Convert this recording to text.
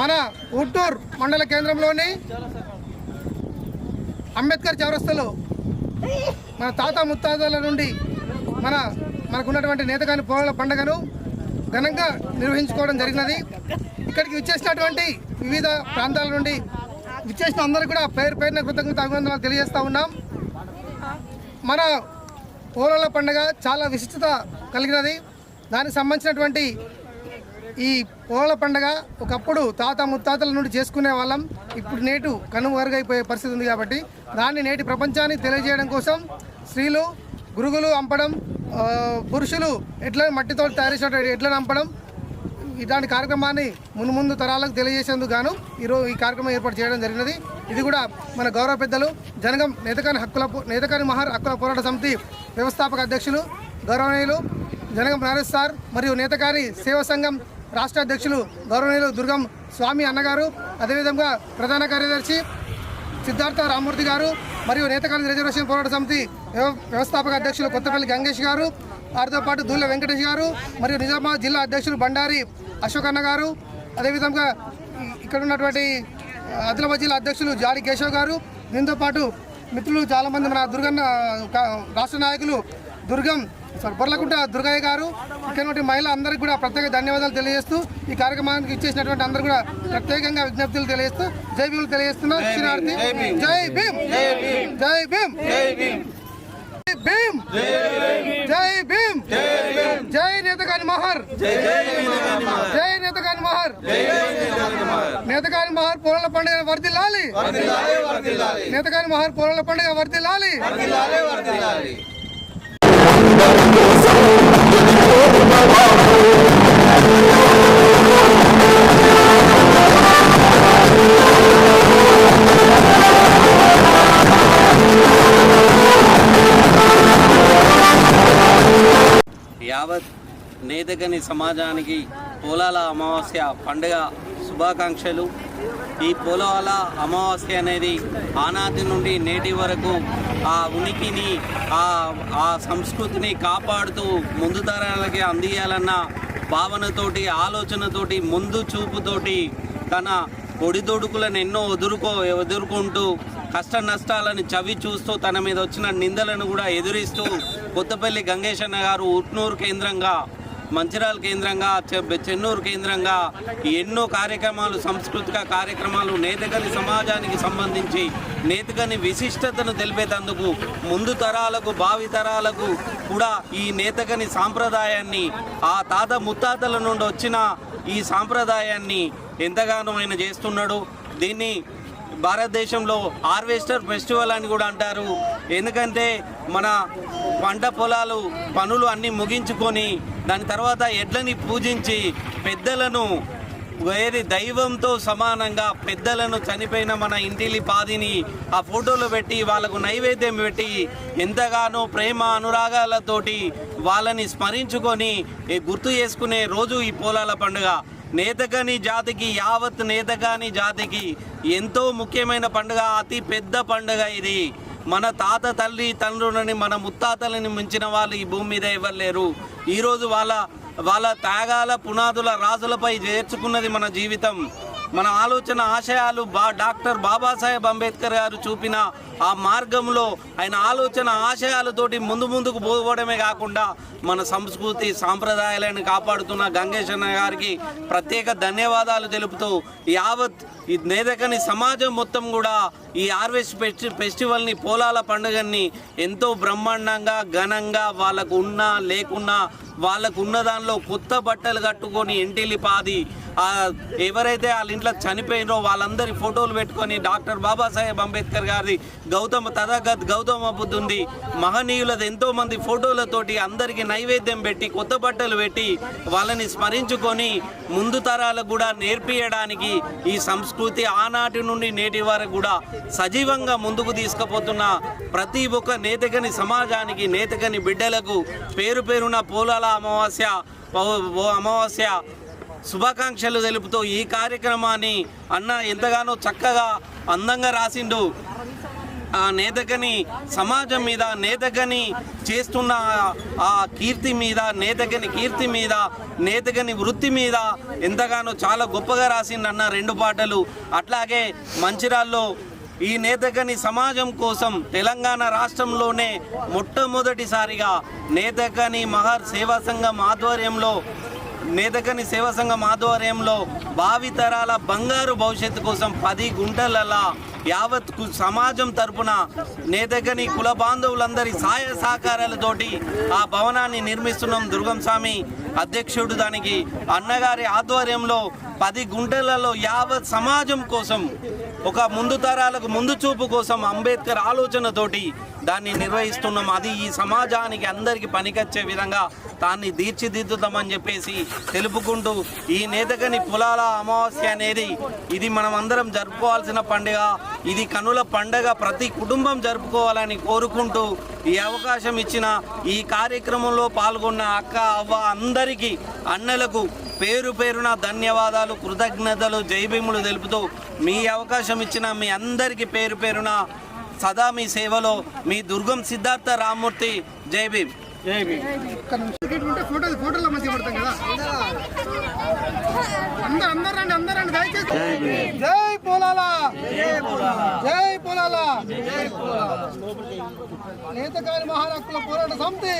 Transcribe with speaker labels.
Speaker 1: మన ఉట్టూరు మండల కేంద్రంలోని అంబేద్కర్ చౌరస్తలో మన తాత ముత్తాతల నుండి మన మనకున్నటువంటి నేతగాని పోరాల పండుగను ఘనంగా నిర్వహించుకోవడం జరిగినది. ఇక్కడికి విచ్చేసినటువంటి వివిధ ప్రాంతాల నుండి విచ్చేసిన అందరికీ కూడా పేరు పేరున కృతజ్ఞత అభినందనలు తెలియజేస్తూ ఉన్నాం. మన పోలాల పండుగ చాలా విశిష్టత కలిగినది. దానికి సంబంధించినటువంటి ఈ పోలాల పండగ ఒకప్పుడు తాత ముత్తాతల నుండి చేసుకునే వాళ్ళం. ఇప్పుడు నేటు కనుమరుగైపోయే పరిస్థితి ఉంది కాబట్టి దాన్ని నేటి ప్రపంచానికి తెలియజేయడం కోసం స్త్రీలు గురుగులు అంపడం పురుషులు ఎట్ల మట్టితో తయారు చేసిన ఎట్లను అంపడం ఇలాంటి కార్యక్రమాన్ని మునుముందు తరాలకు తెలియజేసేందుకు గాను ఈరోజు ఈ కార్యక్రమం ఏర్పాటు చేయడం జరిగినది. ఇది కూడా మన గౌరవ పెద్దలు జనగం నేతకాని హక్కుల నేతకాని మహర్ హక్కుల పోరాట సమితి వ్యవస్థాపక అధ్యక్షులు గౌరవనీయులు జనగం నరేష్ సార్ మరియు నేతకాని సేవా సంఘం రాష్ట్ర అధ్యక్షులు గౌరవనీయులు దుర్గం స్వామి అన్నగారు అదేవిధంగా ప్రధాన కార్యదర్శి సిద్ధార్థ రామూర్తి గారు మరియు నేతకాలి రిజర్వేషన్ పోరాట సమితి వ్యవ- వ్యవస్థాపక అధ్యక్షులు కొత్తపల్లి గంగేష్ గారు వారితో పాటు దూళ్ళ వెంకటేష్ గారు మరియు నిజామాబాద్ జిల్లా అధ్యక్షులు బండారి అశోక్ అన్న గారు అదేవిధంగా ఇక్కడ ఉన్నటువంటి ఆదిలాబాద్ జిల్లా అధ్యక్షులు జాడి కేశవ్ గారు దీంతోపాటు మిత్రులు చాలామంది మన దుర్గన్న రాష్ట్ర నాయకులు దుర్గం బొర్లకుంట దుర్గయ్య గారు ఇక్కడ మహిళ అందరికీ కూడా ప్రత్యేక ధన్యవాదాలు తెలియజేస్తూ ఈ కార్యక్రమానికి ఇచ్చేసినటువంటి అందరూ కూడా ప్రత్యేకంగా విజ్ఞప్తులు తెలియజేస్తూ జై భీములు తెలియజేస్తున్నా. శ్రీనార్థి జై భీమ్. జై భీమ్ భీమ్. జై భీమ్ జై నేతగాని మహర్ జై నేతగాని మహర్. నేతగాని మహర్. పూల పండుగ వర్దిల్లాలి. నేతగాని మహర్ పూల పండుగ వర్దిల్లాలి.
Speaker 2: యావత్ నేతగని సమాజానికి పోలాల అమావాస్య పండుగ శుభాకాంక్షలు. ఈ పోలాల అమావాస్య అనేది ఆనాటి నుండి నేటి వరకు ఆ ఉనికిని ఆ ఆ సంస్కృతిని కాపాడుతూ ముందు తరాలకి అందియాలన్న భావనతోటి ఆలోచనతోటి ముందు చూపుతోటి తన ఒడిదొడుకులను ఎన్నో ఎదుర్కో ఎదుర్కొంటూ కష్ట నష్టాలను చవి చూస్తూ తన మీద వచ్చిన నిందలను కూడా ఎదురిస్తూ కొత్తపల్లి గంగేశన్న గారు ఉట్నూరు కేంద్రంగా మంచిర్యాల కేంద్రంగా చె- చెన్నూరు కేంద్రంగా ఎన్నో కార్యక్రమాలు సాంస్కృతిక కార్యక్రమాలు నేతగని సమాజానికి సంబంధించి నేతగని విశిష్టతను తెలిపేటందుకు ముందు తరాలకు భావి తరాలకు కూడా ఈ నేతగని సాంప్రదాయాన్ని ఆ తాత ముత్తాతల నుండి వచ్చిన ఈ సాంప్రదాయాన్ని ఎంతగానో ఆయన చేస్తున్నాడు. దీన్ని భారతదేశంలో హార్వెస్టర్ ఫెస్టివల్ అని కూడా అంటారు. ఎందుకంటే మన పంట పొలాలు పనులు అన్నీ ముగించుకొని దాని తర్వాత ఎడ్లని పూజించి పెద్దలను వేరే దైవంతో సమానంగా పెద్దలను చనిపోయిన మన ఇంటిలి పాదిని ఆ ఫోటోలో పెట్టి వాళ్ళకు నైవేద్యం పెట్టి ఎంతగానో ప్రేమ అనురాగాలతోటి వాళ్ళని స్మరించుకొని గుర్తు చేసుకునే రోజు ఈ పోలాల పండుగ. నేతగాని జాతికి యావత్ నేతగాని జాతికి ఎంతో ముఖ్యమైన పండుగ అతి పెద్ద పండుగ ఇది. మన తాత తల్లి తండ్రులని మన ముత్తాతలని మించిన వాళ్ళు ఈ భూమి మీద ఇవ్వలేరు ఈరోజు వాళ్ళ వాళ్ళ త్యాగాల పునాదుల రాజులపై చేర్చుకున్నది మన జీవితం. మన ఆలోచన ఆశయాలు బా డాక్టర్ బాబాసాహెబ్ అంబేద్కర్ గారు చూపిన ఆ మార్గంలో ఆయన ఆలోచన ఆశయాలతోటి ముందు ముందుకు పోవడమే కాకుండా మన సంస్కృతి సాంప్రదాయాలను కాపాడుతున్న గంగేశన్న గారికి ప్రత్యేక ధన్యవాదాలు తెలుపుతూ యావత్ ఈ నేదకని సమాజం మొత్తం కూడా ఈ హార్వెస్ట్ ఫెస్టి ఫెస్టివల్ని పోలాల పండుగని ఎంతో బ్రహ్మాండంగా ఘనంగా వాళ్ళకు ఉన్నా లేకున్నా వాళ్ళకు ఉన్న దానిలో కొత్త బట్టలు కట్టుకొని ఇంటిలి పాది ఎవరైతే వాళ్ళ ఇంట్లో చనిపోయినో వాళ్ళందరి ఫోటోలు పెట్టుకొని డాక్టర్ బాబాసాహెబ్ అంబేద్కర్ గారి గౌతమ తథాగత్ గౌతమ బుద్ధుంది మహనీయులది ఎంతోమంది ఫోటోలతోటి అందరికీ నైవేద్యం పెట్టి కొత్త బట్టలు పెట్టి వాళ్ళని స్మరించుకొని ముందు తరాలకు కూడా నేర్పియడానికి ఈ సంస్కృతి ఆనాటి నుండి నేటి వరకు కూడా సజీవంగా ముందుకు తీసుకుపోతున్న ప్రతి ఒక్క నేతకని సమాజానికి నేతకని బిడ్డలకు పేరు పేరున పోలాల అమావాస్య ఓ అమావాస్య శుభాకాంక్షలు తెలుపుతూ ఈ కార్యక్రమాన్ని అన్న ఎంతగానో చక్కగా అందంగా రాసిండు. ఆ నేతగని సమాజం మీద నేతగని చేస్తున్న ఆ- కీర్తి మీద నేతగని కీర్తి మీద నేతగని వృత్తి మీద ఎంతగానో చాలా గొప్పగా రాసిండన్న రెండు పాటలు. అట్లాగే మంచిరాల్లో ఈ నేతగని సమాజం కోసం తెలంగాణ రాష్ట్రంలోనే మొట్టమొదటిసారిగా నేతగని మహర్ సేవా సంఘం ఆధ్వర్యంలో నేతకని సేవా సంఘం ఆధ్వర్యంలో భావితరాల బంగారు భవిష్యత్తు కోసం పది గుంటలలా యావత్ కు- సమాజం తరపున నేతకని కుల బాంధవులందరి సహాయ సహకారాలతోటి ఆ భవనాన్ని నిర్మిస్తున్నాం దుర్గం స్వామి అధ్యక్షుడు దానికి అన్నగారి ఆధ్వర్యంలో పది గుంటలలో యావత్ సమాజం కోసం ఒక ముందు తరాలకు ముందు చూపు కోసం అంబేద్కర్ ఆలోచనతోటి దాన్ని నిర్వహిస్తున్నాం. అది ఈ సమాజానికి అందరికీ పనికొచ్చే విధంగా దాన్ని తీర్చిదిద్దుతామని చెప్పేసి తెలుపుకుంటూ ఈ నేతగని పొలాల అమావాస్య అనేది ఇది మనం అందరం జరుపుకోవాల్సిన పండుగ. ఇది కనుల పండగ. ప్రతి కుటుంబం జరుపుకోవాలని కోరుకుంటూ ఈ అవకాశం ఇచ్చిన ఈ కార్యక్రమంలో పాల్గొన్న అక్క అవ్వ అందరికీ అన్నలకు పేరు పేరున ధన్యవాదాలు కృతజ్ఞతలు జైభీములు తెలుపుతూ మీ అవకాశం ఇచ్చిన మీ అందరికీ పేరు పేరున సదా మీ సేవలో మీ దుర్గం సిద్ధార్థ రామ్మూర్తి. జై భీమ్. జై
Speaker 1: జై పోలాలా. జై పోలాలా. నేతకాని మహారాష్ట్ర పోరాట సమితి.